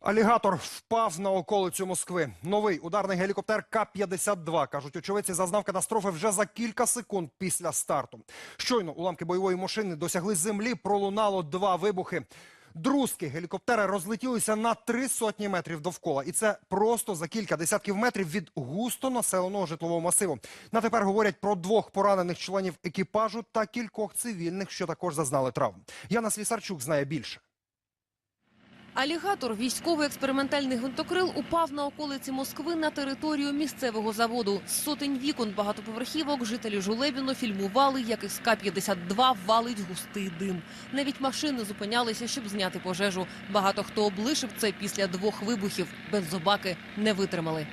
Алігатор впав на околицю Москви. Новий ударний гелікоптер К-52, кажуть очевидці, зазнав катастрофи вже за кілька секунд після старту. Щойно уламки бойової машини досягли землі, пролунало два вибухи. Друзки гелікоптери розлетілися на три сотні метрів довкола. І це просто за кілька десятків метрів від густо населеного житлового масиву. На тепер говорять про двох поранених членів екіпажу та кількох цивільних, що також зазнали травм. Яна Слісарчук знає більше. Алігатор, військовий експериментальний гвинтокрил, упав на околиці Москви на територію місцевого заводу. З сотень вікон багатоповерхівок жителі Жулебіно фільмували, як із К-52 валить густий дим. Навіть машини зупинялися, щоб зняти пожежу. Багато хто облишив це після двох вибухів. Бензобаки не витримали.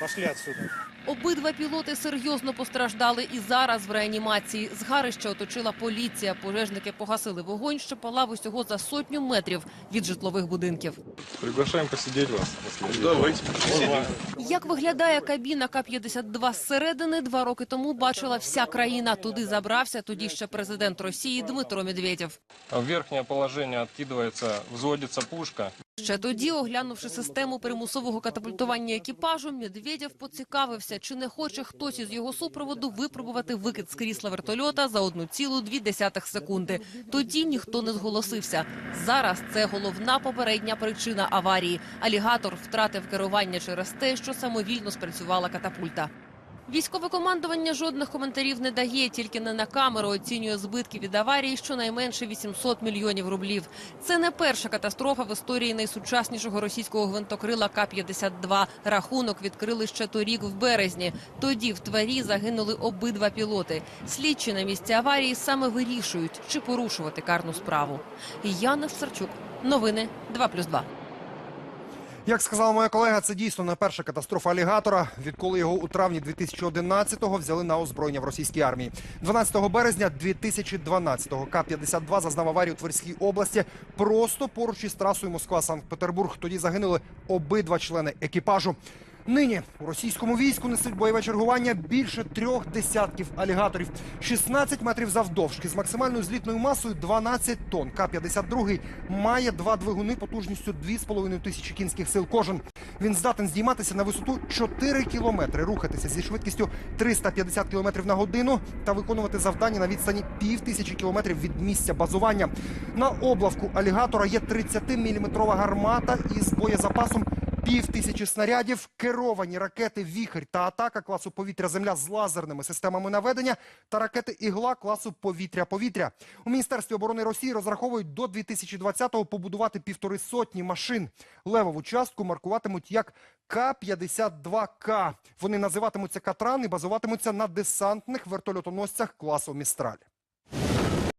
Пошли отсюда. Обидва пілоти серйозно постраждали і зараз в реанімації. Згарище оточила поліція. Пожежники погасили вогонь, що палав усього за сотню метрів від житлових будинків. Приглашаем посидеть вас. Давайте. Як виглядає кабіна К-52 зсередини, два роки тому бачила вся країна. Туди забрався тоді ще президент Росії Дмитро Медведєв. В верхнее положение откидывается, взводится пушка. Ще тоді, оглянувши систему примусового катапультування екіпажу, Медведєв поцікавився, чи не хоче хтось із його супроводу випробувати викид з крісла вертольота за 1,2 секунди. Тоді ніхто не зголосився. Зараз це головна попередня причина аварії. Алігатор втратив керування через те, що самовільно спрацювала катапульта. Військове командування жодних коментарів не дає, тільки не на камеру оцінює збитки від аварії щонайменше 800 мільйонів рублів. Це не перша катастрофа в історії найсучаснішого російського гвинтокрила К-52. Рахунок відкрили ще торік в березні. Тоді в тварі загинули обидва пілоти. Слідчі на місці аварії саме вирішують, чи порушувати карну справу. Яна Сарчук. Новини 2+,2. Як сказала моя колега, це дійсно не перша катастрофа алігатора, відколи його у травні 2011-го взяли на озброєння в російській армії. 12 березня 2012-го К-52 зазнав аварію у Тверській області просто поруч із трасою Москва-Санкт-Петербург. Тоді загинули обидва члени екіпажу. Нині у російському війську несуть бойове чергування більше трьох десятків алігаторів. 16 метрів завдовжки з максимальною злітною масою 12 тонн. К-52 має два двигуни потужністю 2,5 тисячі кінських сил кожен. Він здатен здійматися на висоту 4 кілометри, рухатися зі швидкістю 350 кілометрів на годину та виконувати завдання на відстані пів тисячі кілометрів від місця базування. На облавку алігатора є 30-мм гармата із боєзапасом Пів тисячі снарядів, керовані ракети «Віхрь» та атака класу повітря-земля з лазерними системами наведення та ракети «Ігла» класу повітря-повітря. У Міністерстві оборони Росії розраховують до 2020-го побудувати півтори сотні машин. Левову частку маркуватимуть як К-52К. Вони називатимуться «Катран» і базуватимуться на десантних вертольотоносцях класу «Містраль».